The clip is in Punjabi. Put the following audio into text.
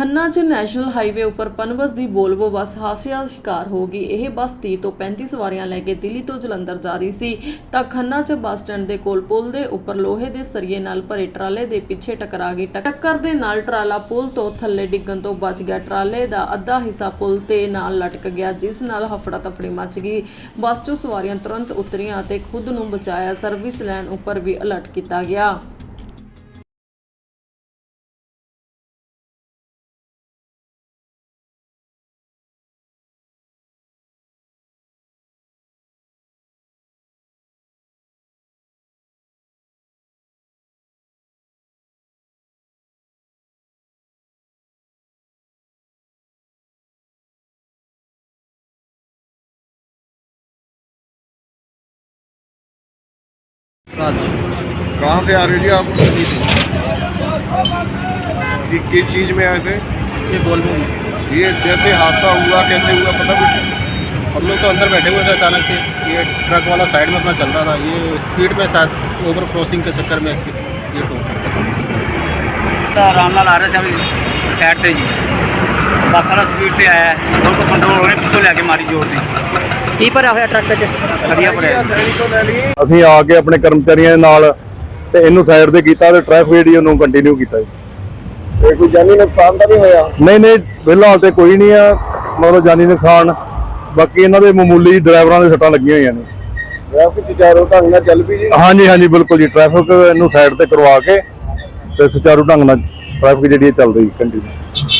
ਖੰਨਾ 'ਚ ਨੈਸ਼ਨਲ ਹਾਈਵੇ ਉੱਪਰ ਪਨਬਸ ਦੀ ਵੋਲਵੋ ਬੱਸ ਹਾਦਸੇ ਦਾ ਸ਼ਿਕਾਰ ਹੋ ਗਈ। ਇਹ ਬੱਸ 30 ਤੋਂ 35 ਸਵਾਰੀਆਂ ਲੈ ਕੇ ਦਿੱਲੀ ਤੋਂ ਜਲੰਧਰ ਜਾ ਰਹੀ ਸੀ। ਤਾਂ ਖੰਨਾ 'ਚ ਬੱਸ ਸਟੈਂਡ ਦੇ ਕੋਲ ਪੁਲ ਦੇ ਉੱਪਰ ਲੋਹੇ ਦੇ ਸਰੀਏ ਨਾਲ ਭਰੇ ਟਰਾਲੇ ਦੇ ਪਿੱਛੇ ਟਕਰਾ ਗਈ। ਟੱਕਰ ਦੇ ਨਾਲ ਟਰਾਲਾ ਪੁਲ ਤੋਂ ਥੱਲੇ ਡਿੱਗਣ ਤੋਂ ਬਚ ਗਿਆ। ਟਰਾਲੇ ਦਾ ਅੱਧਾ ਹਿੱਸਾ ਪੁਲ ਤੇ ਨਾਲ ਲਟਕ ਗਿਆ, ਜਿਸ ਨਾਲ ਹਫੜਾ ਤਫੜੀ ਮਚ ਗਈ। ਬੱਸ 'ਚੋਂ ਸਵਾਰੀਆਂ ਤੁਰੰਤ ਉਤਰੀਆਂ ਅਤੇ ਖੁਦ ਨੂੰ ਬਚਾਇਆ ਸਰਵਿਸ ਲੈਣ ਉੱਪਰ ਵੀ ਅਲਰਟ ਕੀਤਾ ਗਿਆ। कहाँ से आ रहे थे आप? किस चीज़ में आए थे? ये बोल ये जैसे हादसा हुआ कैसे हुआ पता कुछ? हम लोग तो अंदर बैठे हुए थे अचानक से। ये ट्रक वाला साइड में अपना चल रहा था। ये स्पीड में शायद ओवर क्रॉसिंग के चक्कर में ये तो-, तो रामलाल आ रहे थे अभी साइड से जी। बस स्पीड से आया है। उनको कंट्रोल होने पीछे लेके मारी ज़ोर दी ਕੇ ਭਰਿਆ ਹੋਇਆ ਟਰੱਕ 'ਚ? ਸਰੀਆ ਭਰਿਆ। ਅਸੀਂ ਆ ਕੇ ਆਪਣੇ ਕਰਮਚਾਰੀਆਂ ਦੇ ਨਾਲ ਤੇ ਇਹਨੂੰ ਸਾਈਡ ਤੇ ਕੀਤਾ ਤੇ ਟ੍ਰੈਫਿਕ ਜਿਹੜੀ ਨੂੰ ਕੰਟੀਨਿਊ ਕੀਤਾ ਜੀ। ਤੇ ਕੋਈ ਜਾਨੀ ਨੁਕਸਾਨ ਤਾਂ ਨਹੀਂ ਹੋਇਆ? ਨਹੀਂ ਨਹੀਂ ਫਿਲਹਾਲ ਤੇ ਕੋਈ ਨਹੀਂ ਆ ਮਤਲਬ ਜਾਨੀ ਨੁਕਸਾਨ। ਬਾਕੀ ਇਹਨਾਂ ਦੇ ਮਾਮੂਲੀ ਡਰਾਈਵਰਾਂ ਦੇ ਸੱਟਾਂ ਲੱਗੀਆਂ ਹੋਈਆਂ ਨੇ। ਟ੍ਰੈਫਿਕ ਸੁਚਾਰੂ ਢੰਗ ਨਾਲ ਚੱਲ ਪਈ ਜੀ? ਹਾਂਜੀ ਹਾਂਜੀ ਬਿਲਕੁਲ ਜੀ। ਟ੍ਰੈਫਿਕ ਇਹਨੂੰ ਸਾਈਡ ਤੇ ਕਰਵਾ ਕੇ ਤੇ ਸੁਚਾਰੂ ਢੰਗ ਨਾਲ ਟ੍ਰੈਫਿਕ ਜਿਹੜੀ ਚੱਲ ਰਹੀ ਕੰਟੀਨਿਊ